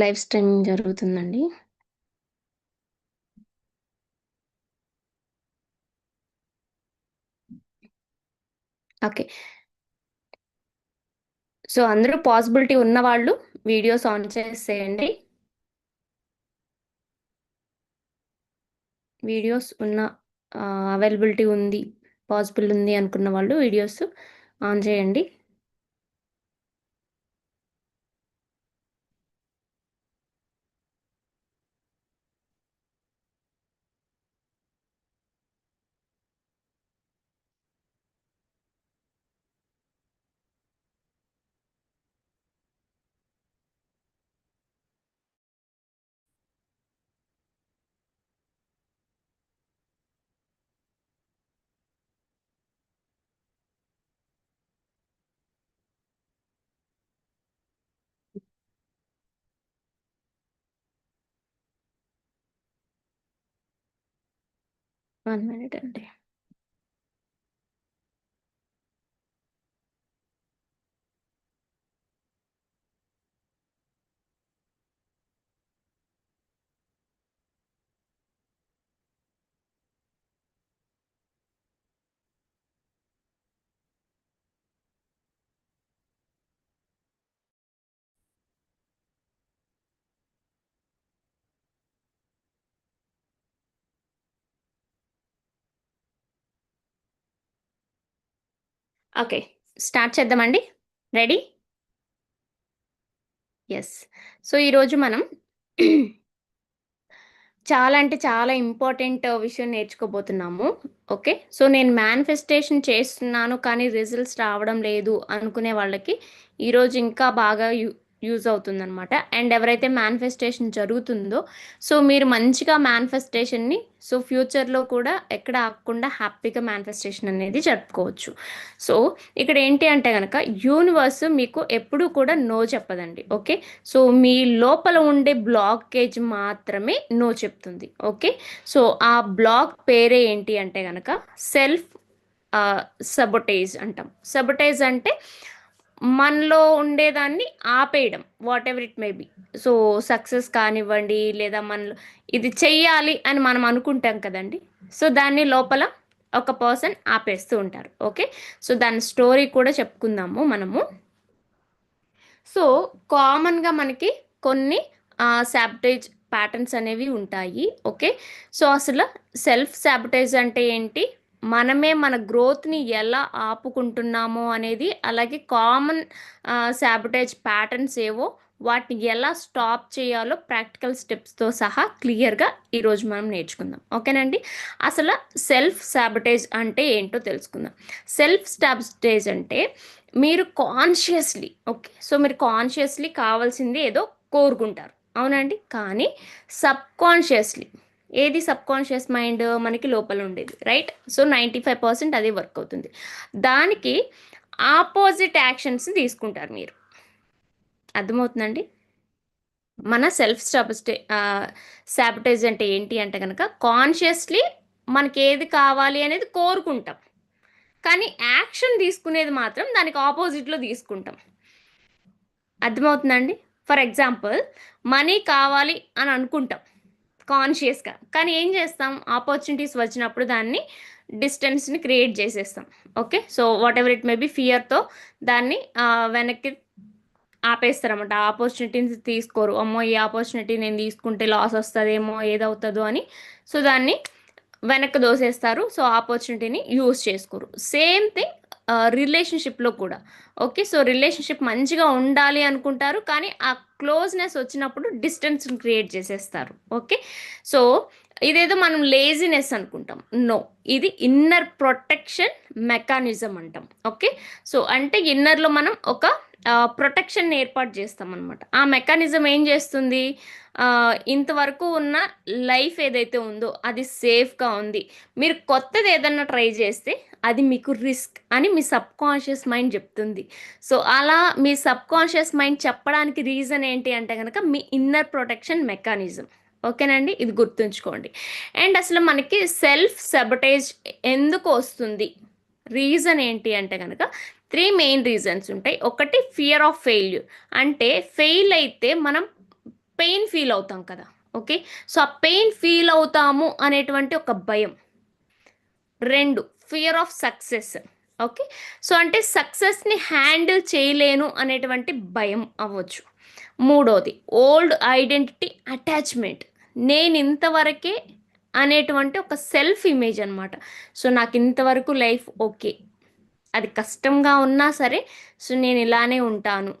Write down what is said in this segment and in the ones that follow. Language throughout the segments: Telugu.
లైవ్ స్ట్రీమింగ్ జరుగుతుందండి. ఓకే. సో, అందరూ పాసిబిలిటీ ఉన్న వాళ్ళు వీడియోస్ ఆన్ చేసేయండి. వీడియోస్ ఉన్న అవైలబిలిటీ ఉంది, పాసిబుల్ ఉంది అనుకున్న వాళ్ళు వీడియోస్ ఆన్ చేయండి. వన్ మినిట్ అండి. ఓకే. స్టార్ట్ చేద్దామండి. రెడీ? ఎస్ సో, ఈరోజు మనం చాలా అంటే చాలా ఇంపార్టెంట్ విషయం నేర్చుకోబోతున్నాము. ఓకే. సో, నేను మేనిఫెస్టేషన్ చేస్తున్నాను కానీ రిజల్ట్స్ రావడం లేదు అనుకునే వాళ్ళకి ఈరోజు ఇంకా బాగా యూ యూజ్ అవుతుందనమాట. అండ్ ఎవరైతే మేనిఫెస్టేషన్ జరుగుతుందో సో, మీరు మంచిగా మేనిఫెస్టేషన్‌ని సో, ఫ్యూచర్‌లో కూడా ఎక్కడ ఆగకుండా హ్యాపీగా మేనిఫెస్టేషన్ అనేది జరుపుకోవచ్చు. సో, ఇక్కడ ఏంటి అంటే కనుక యూనివర్స్ మీకు ఎప్పుడూ కూడా నో చెప్పదండి. ఓకే. సో, మీ లోపల ఉండే బ్లాకేజ్ మాత్రమే నో చెప్తుంది. ఓకే. సో, ఆ బ్లాక్ పేరే ఏంటి అంటే కనుక సెల్ఫ్ ఆహ్, సబొటేజ్ అంటాం. సబొటేజ్ అంటే మనలో ఉండేదాన్ని ఆపేయడం. Whatever it may be. So, success కానివ్వండి లేదా మనలో ఇది చెయ్యాలి అని మనం అనుకుంటాం కదండీ! సో, దాన్ని లోపల ఒక పర్సన్ ఆపేస్తూ ఉంటారు. ఓకే. సో, దాని స్టోరీ కూడా చెప్పుకుందాము మనము. సో, కామన్‌గా మనకి కొన్ని శాబిటైజ్ ప్యాటర్న్స్ అనేవి ఉంటాయి. ఓకే. సో, అసలు సెల్ఫ్ శాబిటైజ్ అంటే ఏంటి? మనమే మన గ్రోత్‌ని ఎలా ఆపుకుంటున్నామో అనేది అలాగే కామన్ శాబిటేజ్ ప్యాటర్న్స్ ఏవో వాటిని ఎలా స్టాప్ చేయాలో ప్రాక్టికల్ స్టెప్స్‌తో సహా క్లియర్‌గా ఈరోజు మనం నేర్చుకుందాం. ఓకేనండి. అసలు సెల్ఫ్ శాబిటేజ్ అంటే ఏంటో తెలుసుకుందాం. సెల్ఫ్ శాబిటేజ్ అంటే మీరు కాన్షియస్‌లీ ఓకే. సో, మీరు కాన్షియస్‌లీ కావాల్సింది ఏదో కోరుకుంటారు. అవునండి. కానీ సబ్‌కాన్షియస్‌లీ ఏది సబ్ కాన్షియస్ మైండ్ మనకి లోపల ఉండేది. రైట్. సో, 95% అదే వర్క్ అవుతుంది. దానికి ఆపోజిట్ యాక్షన్స్ తీసుకుంటారు మీరు. అర్థమవుతుందండి? మన సెల్ఫ్ సాబొస్టే శాబిటైజ్ అంటే ఏంటి అంటే కనుక కాన్షియస్‌లీ మనకి ఏది కావాలి అనేది కోరుకుంటాం. కానీ యాక్షన్ తీసుకునేది మాత్రం దానికి ఆపోజిట్‌లో తీసుకుంటాం. అర్థమవుతుందండి? ఫర్ ఎగ్జాంపుల్ మనీ కావాలి అని అనుకుంటాం. కాన్షియస్‌గా. కానీ ఏం చేస్తాం? ఆపర్చునిటీస్ వచ్చినప్పుడు దాన్ని డిస్టెన్స్‌ని క్రియేట్ చేసేస్తాం. Okay. So, whatever it may be ఫియర్‌తో దాన్ని వెనక్కి ఆపేస్తారన్నమాట. ఆ ఆపర్చునిటీని తీసుకోరు. అమ్మో! ఈ ఆపర్చునిటీ నేను తీసుకుంటే లాస్ వస్తుందేమో ఏదవుతుందో అని. సో, దాన్ని వెనక్కి దోసేస్తారు. సో, ఆపర్చునిటీని యూజ్ చేసుకోరు. సేమ్ థింగ్ రిలేషన్‌షిప్‌లో కూడా. ఓకే. సో, రిలేషన్‌షిప్ మంచిగా ఉండాలి అనుకుంటారు. కానీ ఆ క్లోజ్‌నెస్ వచ్చినప్పుడు డిస్టెన్స్‌ని క్రియేట్ చేసేస్తారు. ఓకే. సో, ఇదేదో మనం లేజినెస్ అనుకుంటాం. నో. ఇది ఇన్నర్ ప్రొటెక్షన్ మెకానిజం అంటాం. ఓకే. సో, అంటే ఇన్నర్‌లో మనం ఒక ప్రొటెక్షన్ ఏర్పాటు చేస్తాం అనమాట ఆ మెకానిజం ఏం చేస్తుంది? ఇంతవరకు ఉన్న లైఫ్ ఏదైతే ఉందో అది సేఫ్‌గా ఉంది. మీరు కొత్తది ఏదన్నా ట్రై చేస్తే అది మీకు రిస్క్ అని మీ సబ్‌కాన్షియస్ మైండ్ చెప్తుంది. సో, అలా మీ సబ్ కాన్షియస్ మైండ్ చెప్పడానికి రీజన్ ఏంటి అంటే కనుక మీ ఇన్నర్ ప్రొటెక్షన్ మెకానిజం. ఓకేనండి. ఇది గుర్తుంచుకోండి. అండ్ అసలు మనకి సెల్ఫ్ సెబటైజ్ ఎందుకు వస్తుంది? రీజన్ ఏంటి అంటే కనుక త్రీ మెయిన్ రీజన్స్ ఉంటాయి. ఒకటి ఫియర్ ఆఫ్ ఫెయిల్యూర్. అంటే ఫెయిల్ అయితే మనం పెయిన్ ఫీల్ అవుతాం కదా ఓకే సో ఆ పెయిన్ ఫీల్ అవుతాము అనేటువంటి ఒక భయం రెండు fear of success okay so అంటే సక్సెస్ని హ్యాండిల్ చేయలేను అనేటువంటి భయం అవ్వచ్చు మూడోది ఓల్డ్ ఐడెంటిటీ అటాచ్మెంట్ నేను ఇంతవరకే అనేటువంటి ఒక సెల్ఫ్ ఇమేజ్ అనమాట సో నాకు ఇంతవరకు లైఫ్ ఓకే. అది కష్టంగా ఉన్నా సరే సో నేను ఇలానే ఉంటాను.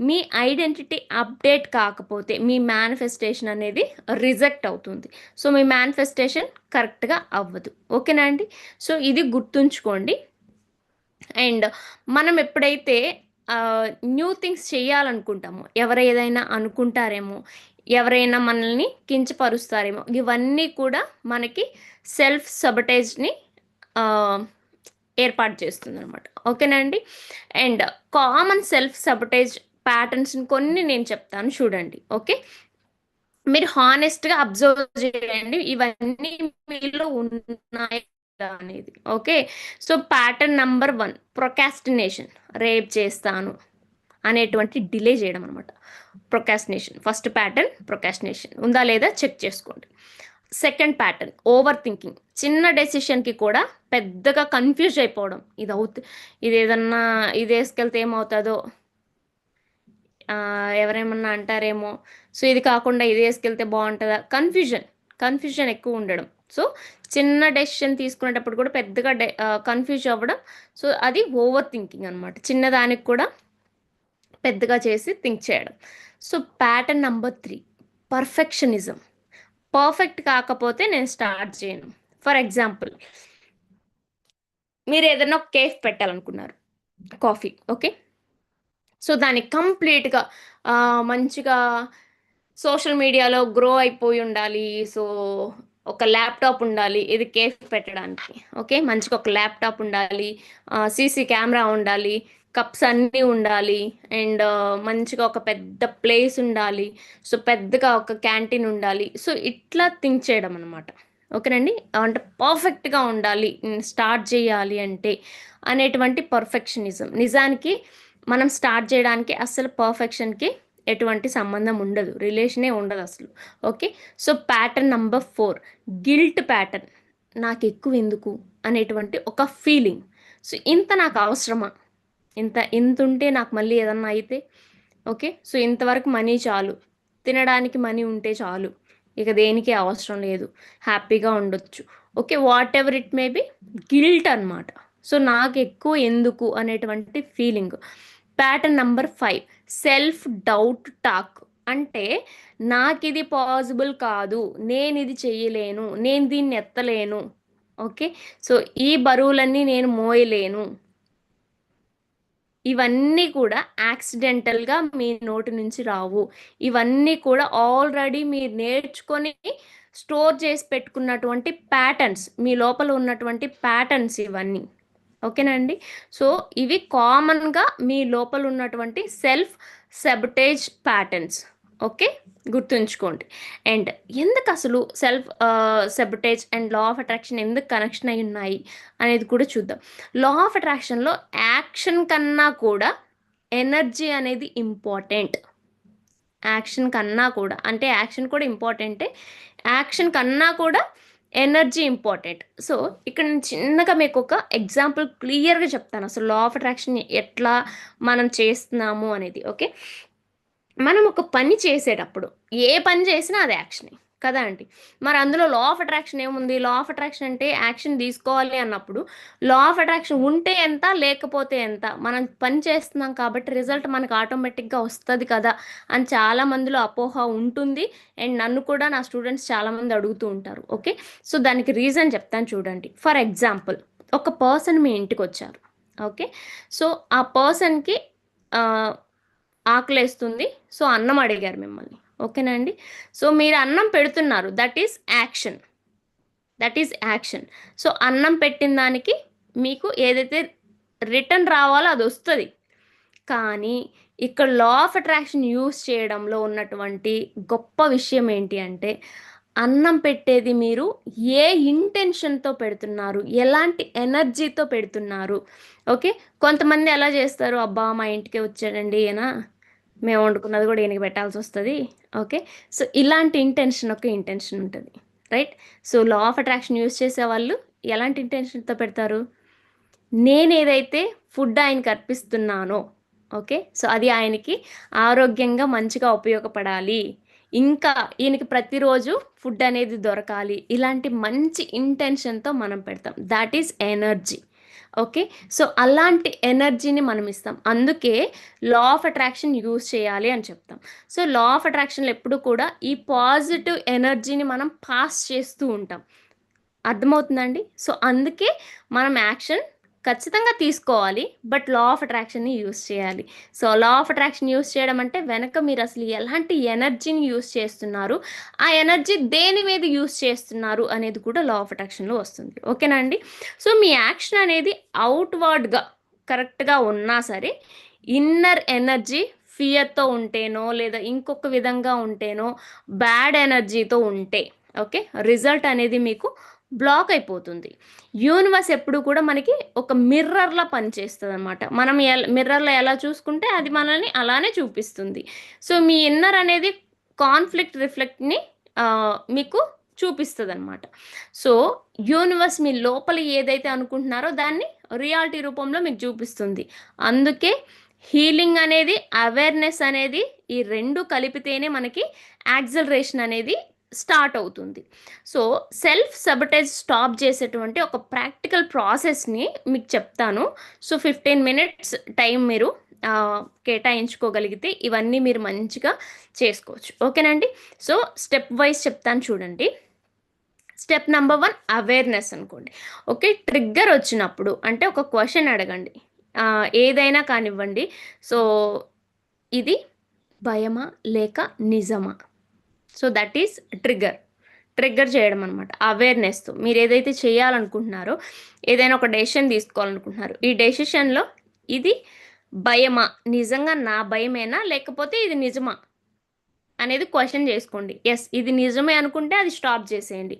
మీ ఐడెంటిటీ అప్డేట్ కాకపోతే మీ మేనిఫెస్టేషన్ అనేది రిజెక్ట్ అవుతుంది. సో మీ మేనిఫెస్టేషన్ కరెక్ట్గా అవ్వదు. ఓకేనా అండి? సో ఇది గుర్తుంచుకోండి. అండ్ మనం ఎప్పుడైతే న్యూ థింగ్స్ చేయాలనుకుంటామో ఎవరు ఏదైనా అనుకుంటారేమో ఎవరైనా మనల్ని కించపరుస్తారేమో. ఇవన్నీ కూడా మనకి సెల్ఫ్ సబటేజ్ని ఏర్పాటు చేస్తుంది అనమాట ఓకేనండి అండ్ కామన్ సెల్ఫ్ సబటేజ్ ప్యాటర్న్స్ని కొన్ని నేను చెప్తాను చూడండి. ఓకే? మీరు హానెస్ట్గా అబ్జర్వ్ చేయండి. ఇవన్నీ మీలో ఉన్నాయి అనేది. Okay? So pattern number one procrastination rape చేస్తాను. అనేటువంటి డిలే చేయడం అనమాట ప్రొకాస్టినేషన్ ఫస్ట్ ప్యాటర్న్ ప్రొకాస్టినేషన్ ఉందా లేదా చెక్ చేసుకోండి. సెకండ్ ప్యాటర్న్ ఓవర్ థింకింగ్ చిన్న డెసిషన్కి కూడా పెద్దగా కన్ఫ్యూజ్ అయిపోవడం. ఇది అవుతు ఇది ఏదన్నా ఇది వేసుకెళ్తే ఏమవుతుందో ఎవరేమన్నా అంటారేమో. సో ఇది కాకుండా ఇది వేసుకెళ్తే బాగుంటుందా? కన్ఫ్యూజన్ కన్ఫ్యూజన్ ఎక్కువ ఉండడం. సో చిన్న డెసిషన్ తీసుకునేటప్పుడు కూడా పెద్దగా కన్ఫ్యూజ్ అవ్వడం. సో అది ఓవర్ థింకింగ్ అనమాట చిన్నదానికి కూడా పెద్దగా చేసి థింక్ చేయడం. So pattern number three perfectionism. Perfect కాకపోతే నేను స్టార్ట్ చేయను. ఫర్ ఎగ్జాంపుల్ మీరు ఏదైనా ఒక కేఫ్ పెట్టాలనుకున్నారు కాఫీ ఓకే? సో దాన్ని కంప్లీట్గా మంచిగా సోషల్ మీడియాలో గ్రో అయిపోయి ఉండాలి. సో ఒక ల్యాప్టాప్ ఉండాలి ఇది కేఫ్ పెట్టడానికి ఓకే? మంచిగా ఒక ల్యాప్టాప్ ఉండాలి సీసీ కెమెరా ఉండాలి కప్స్ అన్నీ ఉండాలి. అండ్ మంచిగా ఒక పెద్ద ప్లేస్ ఉండాలి. సో పెద్దగా ఒక క్యాంటీన్ ఉండాలి. సో ఇట్లా థింక్ చేయడం అనమాట ఓకేనండి? అంటే పర్ఫెక్ట్గా ఉండాలి. స్టార్ట్ చేయాలి అంటే అనేటువంటి పర్ఫెక్షనిజం. నిజానికి మనం స్టార్ట్ చేయడానికి అసలు పర్ఫెక్షన్కి ఎటువంటి సంబంధం ఉండదు. రిలేషనే ఉండదు అసలు okay? So pattern number four. Guilt pattern. నాకు ఎక్కువ ఎందుకు అనేటువంటి ఒక ఫీలింగ్. సో ఇంత నాకు అవసరమా? ఇంత ఇంత ఉంటే నాకు మళ్ళీ ఏదన్నా అయితే ఓకే? సో ఇంతవరకు మనీ చాలు. తినడానికి మనీ ఉంటే చాలు. ఇక దేనికి అవసరం లేదు. హ్యాపీగా ఉండొచ్చు. Okay? Whatever it may be guilt అనమాట సో నాకు ఎక్కువ ఎందుకు అనేటువంటి feeling. Pattern number five. Self doubt talk. అంటే నాకు ఇది పాసిబుల్ కాదు. నేను ఇది చెయ్యలేను. నేను దీన్ని ఎత్తలేను. ఓకే? సో ఈ బరువులన్నీ నేను మోయలేను. ఇవన్నీ కూడా యాక్సిడెంటల్గా మీ నోటి నుంచి రావు. ఇవన్నీ కూడా ఆల్రెడీ మీరు నేర్చుకొని స్టోర్ చేసి పెట్టుకున్నటువంటి ప్యాటర్న్స్ మీ లోపల ఉన్నటువంటి ప్యాటర్న్స్ ఇవన్నీ. ఓకేనండి? సో ఇవి కామన్గా మీ లోపల ఉన్నటువంటి సెల్ఫ్ సెబటేజ్ ప్యాటర్న్స్. ఓకే? గుర్తుంచుకోండి. అండ్ ఎందుకు అసలు self sabotage and law of attraction ఎందుకు కనెక్షన్ అయి ఉన్నాయి అనేది కూడా చూద్దాం. లా ఆఫ్ అట్రాక్షన్లో యాక్షన్ కన్నా కూడా ఎనర్జీ అనేది ఇంపార్టెంట్. యాక్షన్ కన్నా కూడా అంటే యాక్షన్ కూడా ఇంపార్టెంటే యాక్షన్ కన్నా కూడా ఎనర్జీ ఇంపార్టెంట్. సో ఇక్కడ నేను చిన్నగా మీకు ఒక ఎగ్జాంపుల్ క్లియర్గా చెప్తాను. అసలు లా ఆఫ్ అట్రాక్షన్ ఎట్లా మనం చేస్తున్నాము అనేది ఓకే? మనం ఒక పని చేసేటప్పుడు ఏ పని చేసినా అది యాక్షనే. కదా అండి మరి అందులో లా ఆఫ్ అట్రాక్షన్ ఏముంది? లా ఆఫ్ అట్రాక్షన్ అంటే యాక్షన్ తీసుకోవాలి అన్నప్పుడు లా ఆఫ్ అట్రాక్షన్ ఉంటే ఎంత లేకపోతే ఎంత? మనం పని చేస్తున్నాం కాబట్టి రిజల్ట్ మనకు ఆటోమేటిక్గా వస్తుంది కదా అని చాలా మందిలో అపోహ ఉంటుంది. అండ్ నన్ను కూడా నా స్టూడెంట్స్ చాలామంది అడుగుతూ ఉంటారు. ఓకే? సో దానికి రీజన్ చెప్తాను చూడండి. ఫర్ ఎగ్జాంపుల్ ఒక పర్సన్ మీ ఇంటికి వచ్చారు ఓకే? సో ఆ పర్సన్కి ఆకలేస్తుంది. సో అన్నం అడిగారు మిమ్మల్ని. ఓకేనండి సో మీరు అన్నం పెడుతున్నారు. That is action that is action so అన్నం పెట్టిన దానికి మీకు ఏదైతే రిటర్న్ రావాలో అది వస్తుంది. కానీ ఇక్కడ లా ఆఫ్ అట్రాక్షన్ యూస్ చేయడంలో ఉన్నటువంటి గొప్ప విషయం ఏంటి అంటే అన్నం పెట్టేది మీరు ఏ ఇంటెన్షన్తో పెడుతున్నారు? ఎలాంటి ఎనర్జీతో పెడుతున్నారు? ఓకే? కొంతమంది ఎలా చేస్తారు? అబ్బా మా ఇంటికి వచ్చాడండి ఏనా? మేము వండుకున్నది కూడా ఈయనకి పెట్టాల్సి వస్తుంది. ఓకే సో ఇలాంటి ఇంటెన్షన్ ఒక ఇంటెన్షన్ ఉంటుంది. Right so law of attraction use చేసే వాళ్ళు ఎలాంటి ఇంటెన్షన్తో పెడతారు? నేను ఏదైతే ఫుడ్ ఆయనకి అర్పిస్తున్నానో ఓకే సో అది ఆయనకి ఆరోగ్యంగా మంచిగా ఉపయోగపడాలి. ఇంకా ఈయనకి ప్రతిరోజు ఫుడ్ అనేది దొరకాలి. ఇలాంటి మంచి ఇంటెన్షన్తో మనం పెడతాం. That is energy okay? So అలాంటి ఎనర్జీని మనం ఇస్తాం అందుకే లా ఆఫ్ అట్రాక్షన్ యూజ్ చేయాలి అని చెప్తాం. సో లా ఆఫ్ అట్రాక్షన్లో ఎప్పుడు కూడా ఈ పాజిటివ్ ఎనర్జీని మనం పాస్ చేస్తూ ఉంటాం. అర్థమవుతుందండి సో అందుకే మనం యాక్షన్ ఖచ్చితంగా తీసుకోవాలి బట్ లా ఆఫ్ అట్రాక్షన్ని యూస్ చేయాలి. So law of attraction use చేయడం అంటే వెనక మీరు అసలు ఎలాంటి ఎనర్జీని యూస్ చేస్తున్నారు ఆ ఎనర్జీ దేని మీద యూస్ చేస్తున్నారు అనేది కూడా లా ఆఫ్ అట్రాక్షన్లో వస్తుంది. ఓకేనా అండి? సో మీ యాక్షన్ అనేది అవుట్వర్డ్గా కరెక్ట్గా ఉన్నా సరే ఇన్నర్ ఎనర్జీ ఫియర్తో ఉంటేనో లేదా ఇంకొక విధంగా ఉంటేనో బ్యాడ్ ఎనర్జీతో ఉంటే ఓకే? రిజల్ట్ అనేది మీకు బ్లాక్ అయిపోతుంది. యూనివర్స్ ఎప్పుడు కూడా మనకి ఒక మిర్రర్లా పనిచేస్తుంది అనమాట మనం ఎల్ మిర్రర్లో ఎలా చూసుకుంటే అది మనల్ని అలానే చూపిస్తుంది. సో మీ ఇన్నర్ అనేది కాన్ఫ్లిక్ట్ రిఫ్లెక్ట్ని మీకు చూపిస్తుంది అనమాట సో యూనివర్స్ మీ లోపల ఏదైతే అనుకుంటున్నారో దాన్ని రియాలిటీ రూపంలో మీకు చూపిస్తుంది. అందుకే హీలింగ్ అనేది అవేర్నెస్ అనేది ఈ రెండు కలిపితేనే మనకి యాక్సలరేషన్ అనేది స్టార్ట్ అవుతుంది. సో సెల్ఫ్ సబటైజ్ స్టాప్ చేసేటువంటి ఒక ప్రాక్టికల్ ప్రాసెస్ని మీకు చెప్తాను. సో ఫిఫ్టీన్ మినిట్స్ టైం మీరు కేటాయించుకోగలిగితే ఇవన్నీ మీరు మంచిగా చేసుకోవచ్చు. ఓకేనండి సో స్టెప్ వైజ్ చెప్తాను చూడండి. స్టెప్ నెంబర్ వన్ అవేర్నెస్ అనుకోండి. ఓకే? ట్రిగ్గర్ వచ్చినప్పుడు అంటే ఒక క్వశ్చన్ అడగండి. ఏదైనా కానివ్వండి. సో ఇది భయమా లేక నిజమా? So that is trigger. Trigger చేయడం అనమాట అవేర్నెస్తో మీరు ఏదైతే చేయాలనుకుంటున్నారో ఏదైనా ఒక డెసిషన్ తీసుకోవాలనుకుంటున్నారు ఈ డెసిషన్లో ఇది భయమా? నిజంగా నా భయమేనా? లేకపోతే ఇది నిజమా? అనేది క్వశ్చన్ చేసుకోండి. ఎస్ ఇది నిజమే అనుకుంటే అది స్టాప్ చేసేయండి.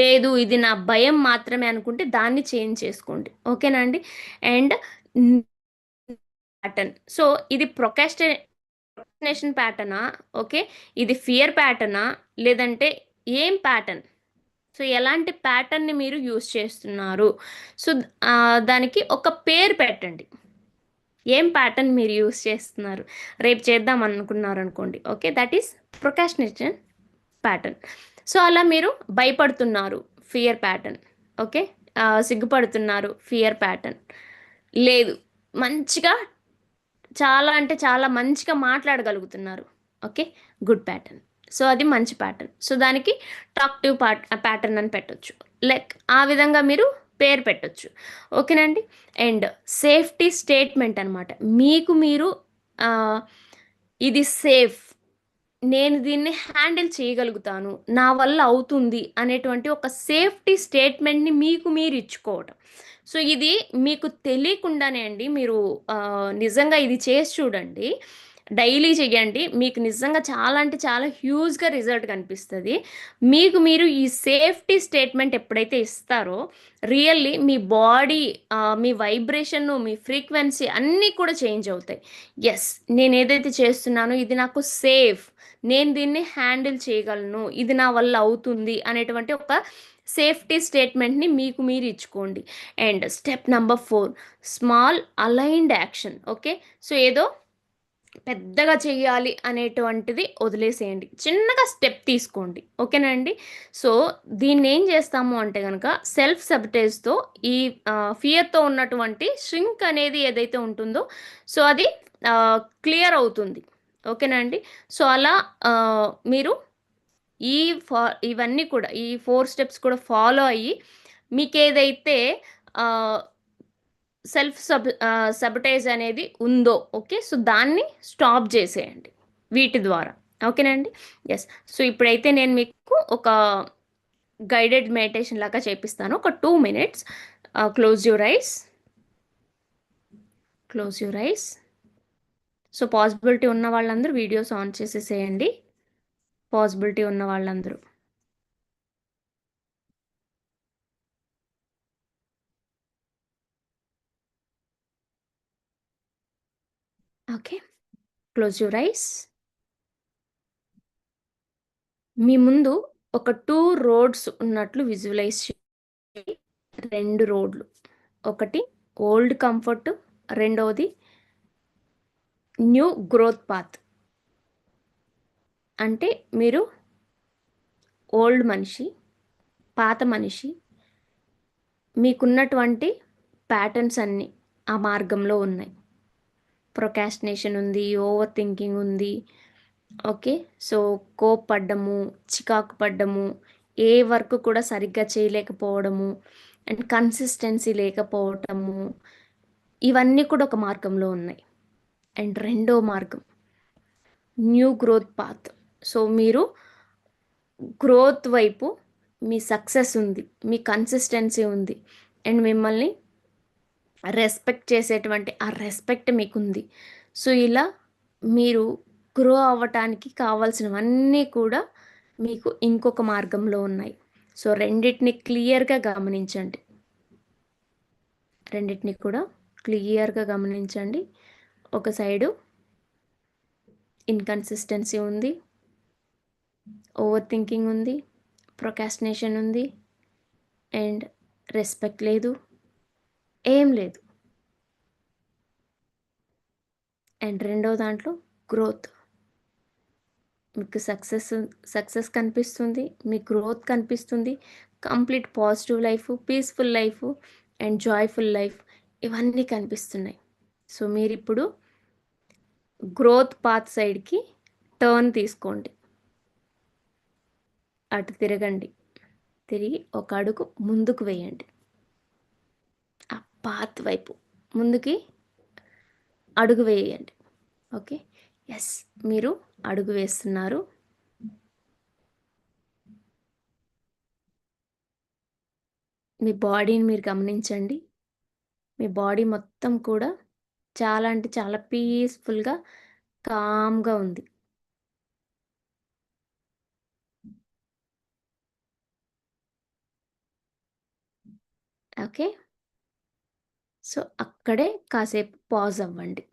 లేదు ఇది నా భయం మాత్రమే అనుకుంటే దాన్ని చేంజ్ చేసుకోండి. ఓకేనా అండి అండ్ ప్యాటర్న్ సో ఇది ప్రొకాస్టే ప్రొకాస్టినేషన్ ప్యాటర్నా ఓకే ఇది ఫియర్ ప్యాటర్నా లేదంటే ఏం ప్యాటర్న్ సో ఎలాంటి ప్యాటర్న్ని మీరు యూస్ చేస్తున్నారు? సో దానికి ఒక పేరు పెట్టండి. ఏం ప్యాటర్న్ మీరు యూస్ చేస్తున్నారు? రేపు చేద్దాం అనుకున్నారు అనుకోండి. Okay that is procrastination pattern so అలా మీరు భయపడుతున్నారు ఫియర్ ప్యాటర్న్ ఓకే సిగ్గుపడుతున్నారు ఫియర్ ప్యాటర్న్ లేదు. మంచిగా చాలా అంటే చాలా మంచిగా మాట్లాడగలుగుతున్నారు. ఓకే? గుడ్ ప్యాటర్న్ సో అది మంచి ప్యాటర్న్ సో దానికి టాక్టివ్ పాట్ ప్యాటర్న్ అని పెట్టొచ్చు. లైక్ ఆ విధంగా మీరు పేరు పెట్టొచ్చు. ఓకేనండి? అండ్ సేఫ్టీ స్టేట్మెంట్ అనమాట మీకు మీరు ఇది సేఫ్ నేను దీన్ని హ్యాండిల్ చేయగలుగుతాను. నా వల్ల అవుతుంది అనేటువంటి ఒక సేఫ్టీ స్టేట్మెంట్ని మీకు మీరు ఇచ్చుకోవటం. సో ఇది మీకు తెలియకుండానే అండి మీరు నిజంగా ఇది చేసి చూడండి. డైలీ చేయండి మీకు నిజంగా చాలా అంటే చాలా హ్యూజ్గా రిజల్ట్ కనిపిస్తుంది. మీకు మీరు ఈ సేఫ్టీ స్టేట్మెంట్ ఎప్పుడైతే ఇస్తారో రియల్లీ మీ బాడీ మీ వైబ్రేషన్ మీ ఫ్రీక్వెన్సీ అన్నీ కూడా చేంజ్ అవుతాయి. ఎస్ నేను ఏదైతే చేస్తున్నానో ఇది నాకు సేఫ్. నేను దీన్ని హ్యాండిల్ చేయగలను. ఇది నా వల్ల అవుతుంది అనేటువంటి ఒక సేఫ్టీ స్టేట్మెంట్ని మీకు మీరు ఇచ్చుకోండి. And step number four small aligned action. Okay? So ఏదో పెద్దగా చేయాలి అనేటువంటిది వదిలేసేయండి. చిన్నగా స్టెప్ తీసుకోండి. ఓకేనండి సో దీన్ని ఏం చేస్తాము అంటే కనుక సెల్ఫ్ సబ్టేజ్తో ఈ ఫియర్తో ఉన్నటువంటి ష్రింక్ అనేది ఏదైతే ఉంటుందో సో అది క్లియర్ అవుతుంది. ఓకేనండి సో అలా మీరు ఈ ఫా ఇవన్నీ కూడా ఈ ఫోర్ స్టెప్స్ కూడా ఫాలో అయ్యి మీకు ఏదైతే సెల్ఫ్ సబ్ సబటైజ్ అనేది ఉందో ఓకే? సో దాన్ని స్టాప్ చేసేయండి వీటి ద్వారా. ఓకేనండి ఎస్ సో ఇప్పుడైతే నేను మీకు ఒక గైడెడ్ మెడిటేషన్ లాగా చేపిస్తాను. ఒక two minutes. Close your eyes. Close your eyes. So possibility ఉన్న వాళ్ళందరూ వీడియోస్ ఆన్ చేసేసేయండి. పాసిబిలిటీ ఉన్న వాళ్ళందరూ ఓకే క్లోజ్ యువర్ ఐస్. మీ ముందు ఒక టూ రోడ్స్ ఉన్నట్లు విజువలైజ్ రెండు రోడ్లు. ఒకటి ఓల్డ్ కంఫర్ట్, రెండవది న్యూ గ్రోత్ పాత్. అంటే మీరు ఓల్డ్ మనిషి, పాత మనిషి. మీకున్నటువంటి ప్యాటర్న్స్ అన్నీ ఆ మార్గంలో ఉన్నాయి. ప్రొకాస్టినేషన్ ఉంది, ఓవర్ థింకింగ్ ఉంది. ఓకే. సో, కోప్పడ్డము, చికాకు పడ్డము, ఏ వర్క్ కూడా సరిగ్గా చేయలేకపోవడము, అండ్ కన్సిస్టెన్సీ లేకపోవటము. ఇవన్నీ కూడా ఒక మార్గంలో ఉన్నాయి. అండ్ రెండో మార్గం న్యూ గ్రోత్ పాత్. సో, మీరు గ్రోత్ వైపు మీ సక్సెస్ ఉంది. మీ కన్సిస్టెన్సీ ఉంది. అండ్ మిమ్మల్ని రెస్పెక్ట్ చేసేటువంటి ఆ రెస్పెక్ట్ మీకుంది. సో, ఇలా మీరు గ్రో అవ్వటానికి కావాల్సినవన్నీ కూడా మీకు ఇంకొక మార్గంలో ఉన్నాయి. సో, రెండిటిని క్లియర్‌గా గమనించండి. రెండిటిని కూడా క్లియర్‌గా గమనించండి. ఒక సైడు ఇన్‌కన్సిస్టెన్సీ ఉంది. ఓవర్ థింకింగ్ ఉంది. ప్రొకాస్టినేషన్ ఉంది. అండ్ రెస్పెక్ట్ లేదు. ఏం లేదు. అండ్ రెండో దాంట్లో గ్రోత్. మీకు సక్సెస్ సక్సెస్ కనిపిస్తుంది. మీ గ్రోత్ కనిపిస్తుంది. Complete positive life, peaceful life and joyful life ఇవన్నీ కనిపిస్తున్నాయి. సో, మీరిప్పుడు గ్రోత్ పాత్ సైడ్‌కి టర్న్ తీసుకోండి. అటు తిరగండి. తిరిగి ఒక అడుగు ముందుకు వేయండి. ఆ పాత్ వైపు ముందుకి అడుగు వేయండి. ఓకే. ఎస్ మీరు అడుగు వేస్తున్నారు. మీ బాడీని మీరు గమనించండి. మీ బాడీ మొత్తం కూడా చాలా అంటే చాలా పీస్‌ఫుల్‌గా, కామ్‌గా ఉంది. ఓకే. సో, అక్కడే కాసేపు పాజ్ అవ్వండి.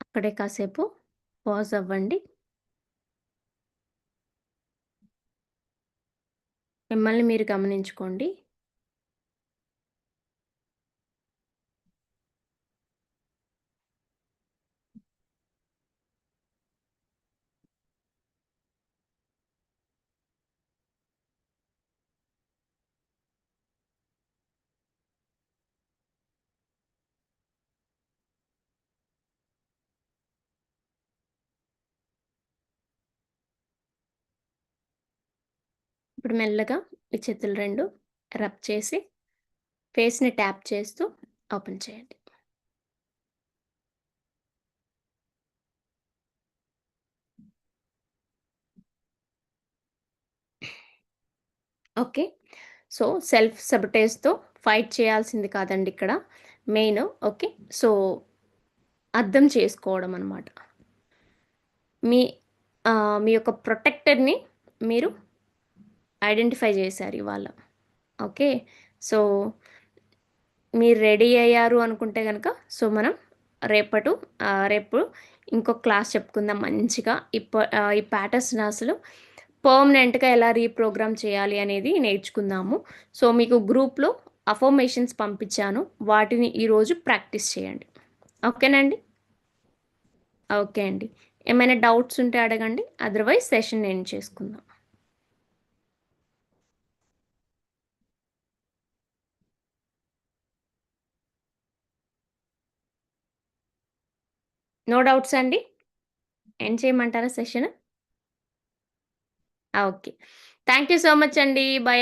అక్కడే కాసేపు పాజ్ అవ్వండి. మిమ్మల్ని మీరు గమనించుకోండి. ఇప్పుడు మెల్లగా మీ చేతులు రెండు రబ్ చేసి ఫేస్‌ని ట్యాప్ చేస్తూ ఓపెన్ చేయండి. ఓకే. సో, సెల్ఫ్ సబటేజ్తో ఫైట్ చేయాల్సింది కాదండి ఇక్కడ మెయిన్. ఓకే. సో, అర్థం చేసుకోవడం అనమాట. మీ మీ యొక్క ప్రొటెక్టర్‌ని మీరు ఐడెంటిఫై చేశారు ఇవాళ. ఓకే. సో, మీరు రెడీ అయ్యారు అనుకుంటే కనుక సో, మనం రేపటు రేపు ఇంకొక క్లాస్ చెప్పుకుందాం మంచిగా. ఇప్ప ఈ ఈ అసలు పర్మనెంట్‌గా ఎలా రీప్రోగ్రామ్ చేయాలి అనేది నేర్చుకుందాము. సో, మీకు గ్రూప్‌లో అఫర్మేషన్స్ పంపించాను. వాటిని ఈరోజు ప్రాక్టీస్ చేయండి. ఓకేనండి? ఓకే అండి. ఏమైనా డౌట్స్ ఉంటే అడగండి. అదర్‌వైజ్ సెషన్ ఎండ్ చేసుకుందాం. నో డౌట్స్ అండి? ఎండ్ చేయమంటారా session? Okay. Thank you so much అండి. బై